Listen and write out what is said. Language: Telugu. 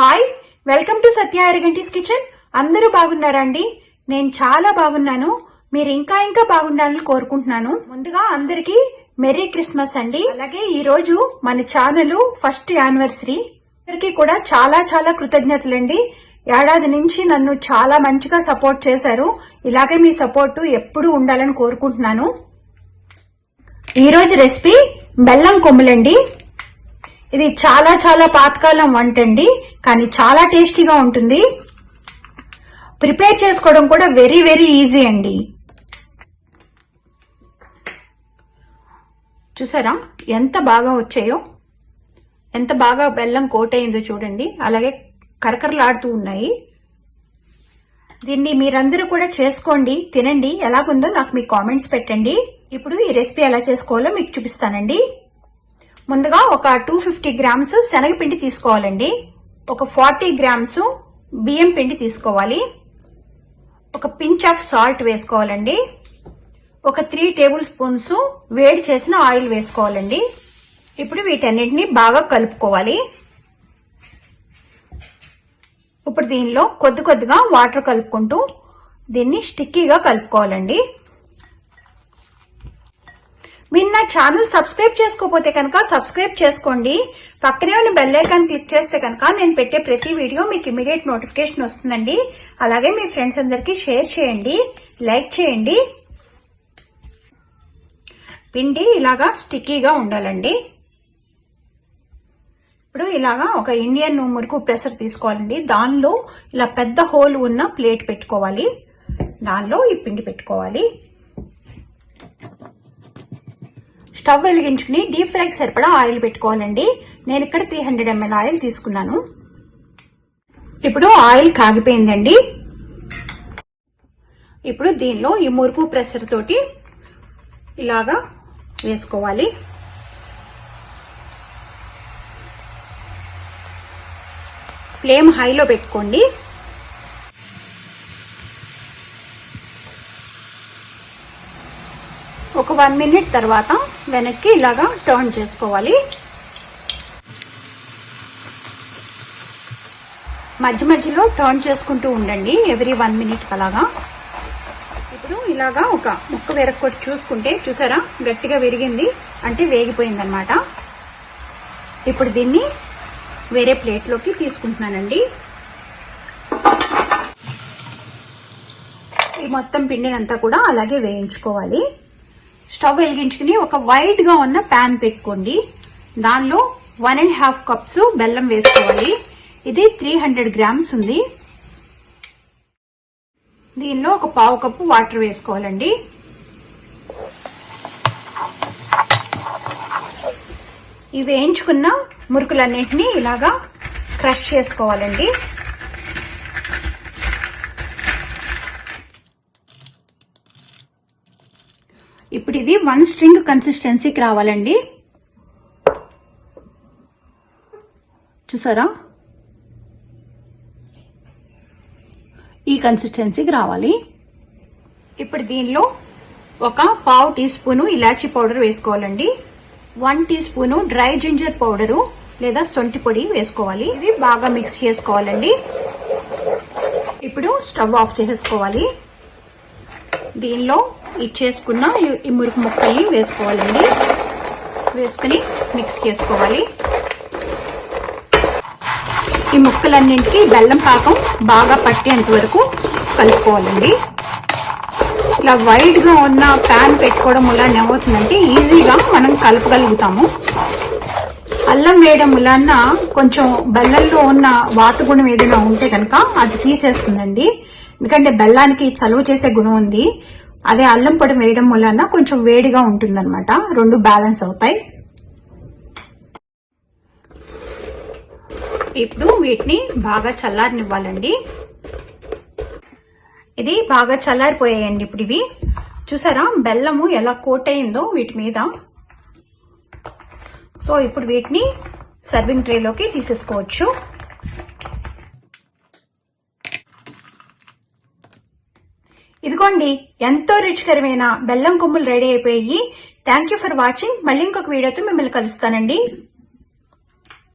Hi welcome to Satya Eraganti's kitchen. అందరూ బాగున్నారా అండి నేను చాలా బాగున్నాను. మీరు ఇంకా ఇంకా బాగుండాలని కోరుకుంటున్నాను. ముందుగా అందరికీ మెరీ క్రిస్మస్ అండి. అలాగే ఈరోజు మన ఛానల్ ఫస్ట్ యానివర్సరీ. అందరికీ కూడా చాలా చాలా కృతజ్ఞతలండి. ఏడాది నుంచి నన్ను చాలా మంచిగా సపోర్ట్ చేశారు. ఇలాగే మీ సపోర్ట్ ఎప్పుడూ ఉండాలని కోరుకుంటున్నాను. ఈరోజు రెసిపీ బెల్లం కొమ్ములండి. ఇది చాలా చాలా పాతకాలం వంట అండి కానీ చాలా టేస్టీగా ఉంటుంది. ప్రిపేర్ చేసుకోవడం కూడా వెరీ వెరీ ఈజీ అండి. చూసారా? ఎంత బాగా వచ్చాయో? ఎంత బాగా బెల్లం కోట్ అయిందో చూడండి. అలాగే కరకరలాడుతూ ఉన్నాయి. దీన్ని మీరందరూ కూడా చేసుకోండి తినండి. ఎలాగుందో నాకు మీ కామెంట్స్ పెట్టండి. ఇప్పుడు ఈ రెసిపీ ఎలా చేసుకోవాలో మీకు చూపిస్తానండి. ముందుగా ఒక టూ ఫిఫ్టీ గ్రామ్స్ శనగపిండి తీసుకోవాలండి. ఒక ఫార్టీ గ్రామ్స్ బియ్యం పిండి తీసుకోవాలి. ఒక పించ్ ఆఫ్ సాల్ట్ వేసుకోవాలండి. ఒక త్రీ టేబుల్ స్పూన్స్ వేడి చేసిన ఆయిల్ వేసుకోవాలండి. ఇప్పుడు వీటన్నిటిని బాగా కలుపుకోవాలి. ఇప్పుడు దీనిలో కొద్ది కొద్దిగా వాటర్ కలుపుకుంటూ దీన్ని స్టిక్కీగా కలుపుకోవాలండి. మీరు నా ఛానల్ సబ్స్క్రైబ్ చేసుకోకపోతే కనుక సబ్స్క్రైబ్ చేసుకోండి. పక్కనే ఉన్న బెల్ ఐకాన్ క్లిక్ చేస్తే కనుక నేను పెట్టే ప్రతి వీడియో మీకు ఇమీడియట్ నోటిఫికేషన్ వస్తుందండి. అలాగే మీ ఫ్రెండ్స్ అందరికీ షేర్ చేయండి లైక్ చేయండి. పిండి ఇలాగా స్టిక్కీగా ఉండాలండి. ఇప్పుడు ఇలాగా ఒక ఇండియన్ నూమురుకు ప్రెషర్ తీసుకోవాలండి. దానిలో ఇలా పెద్ద హోల్ ఉన్న ప్లేట్ పెట్టుకోవాలి. దానిలో ఈ పిండి పెట్టుకోవాలి. స్టవ్ వెలిగించుకుని డీప్ ఫ్రైకి సరిపడా ఆయిల్ పెట్టుకోవాలండి. నేను ఇక్కడ త్రీ హండ్రెడ్ ఎంఎల్ ఆయిల్ తీసుకున్నాను. ఇప్పుడు ఆయిల్ కాగిపోయిందండి. ఇప్పుడు దీనిలో ఈ మురుపు ప్రెషర్ తోటి ఇలాగా వేసుకోవాలి. ఫ్లేమ్ హైలో పెట్టుకోండి. ఒక వన్ మినిట్ తర్వాత వెనక్కి ఇలాగా టర్న్ చేసుకోవాలి. మధ్య మధ్యలో టర్న్ చేసుకుంటూ ఉండండి ఎవ్రీ వన్ మినిట్ అలాగా. ఇప్పుడు ఇలాగా ఒక ముక్క వెరక్కొట్టి చూసుకుంటే చూసారా? గట్టిగా విరిగింది అంటే వేగిపోయింది అనమాట ఇప్పుడు దీన్ని వేరే ప్లేట్లోకి తీసుకుంటున్నానండి. ఈ మొత్తం పిండినంతా కూడా అలాగే వేయించుకోవాలి. స్టవ్ వెలిగించుకుని ఒక వైట్గా ఉన్న ప్యాన్ పెట్టుకోండి. దానిలో వన్ అండ్ హాఫ్ కప్స్ బెల్లం వేసుకోవాలి. ఇది త్రీ హండ్రెడ్ గ్రామ్స్ ఉంది. దీనిలో ఒక పావు కప్పు వాటర్ వేసుకోవాలండి. ఇవి వేయించుకున్న మురుకులన్నింటినీ ఇలాగా క్రష్ చేసుకోవాలండి. ఇప్పుడు ఇది వన్ స్ట్రింగ్ కన్సిస్టెన్సీకి రావాలండి. చూసారా? ఈ కన్సిస్టెన్సీకి రావాలి. ఇప్పుడు దీనిలో ఒక పావు టీ స్పూను ఇలాచీ పౌడర్ వేసుకోవాలండి. One teaspoon dry ginger powder లేదా సొంటి పొడి వేసుకోవాలి. ఇది బాగా మిక్స్ చేసుకోవాలండి. ఇప్పుడు స్టవ్ ఆఫ్ చేసేసుకోవాలి. దీనిలో ఇచ్చేసుకున్న ఈ మురికి ముక్కల్ని వేసుకోవాలండి. వేసుకుని మిక్స్ చేసుకోవాలి. ఈ ముక్కలన్నింటికి బెల్లం పాకం బాగా పట్టేంత వరకు కలుపుకోవాలండి. ఇలా వైడ్గా ఉన్న ప్యాన్ పెట్టుకోవడం వల్ల ఏమవుతుందంటే ఈజీగా మనం కలపగలుగుతాము. అల్లం వేయడం వలన కొంచెం బెల్లంలో ఉన్న వాతగుణం ఏదైనా ఉంటే కనుక అది తీసేస్తుందండి. ఎందుకంటే బెల్లానికి చలువ చేసే గుణం ఉంది. అదే అల్లం పొడి వేయడం వలన కొంచెం వేడిగా ఉంటుందన్నమాట. రెండు బ్యాలెన్స్ అవుతాయి. ఇప్పుడు వీటిని బాగా చల్లారనివ్వాలండి. ఇది బాగా చల్లారిపోయాయండి ఇప్పుడు ఇవి. చూసారా? బెల్లము ఎలా కోట్ అయిందో వీటి మీద. సో ఇప్పుడు వీటిని సర్వింగ్ ట్రేలోకి తీసేసుకోవచ్చు. ఇదిగోండి ఎంతో రుచికరమైన బెల్లం కొమ్ములు రెడీ అయిపోయి థ్యాంక్ యూ ఫర్ వాచింగ్ మళ్ళీ ఇంకొక వీడియోతో మిమ్మల్ని కలుస్తానండి.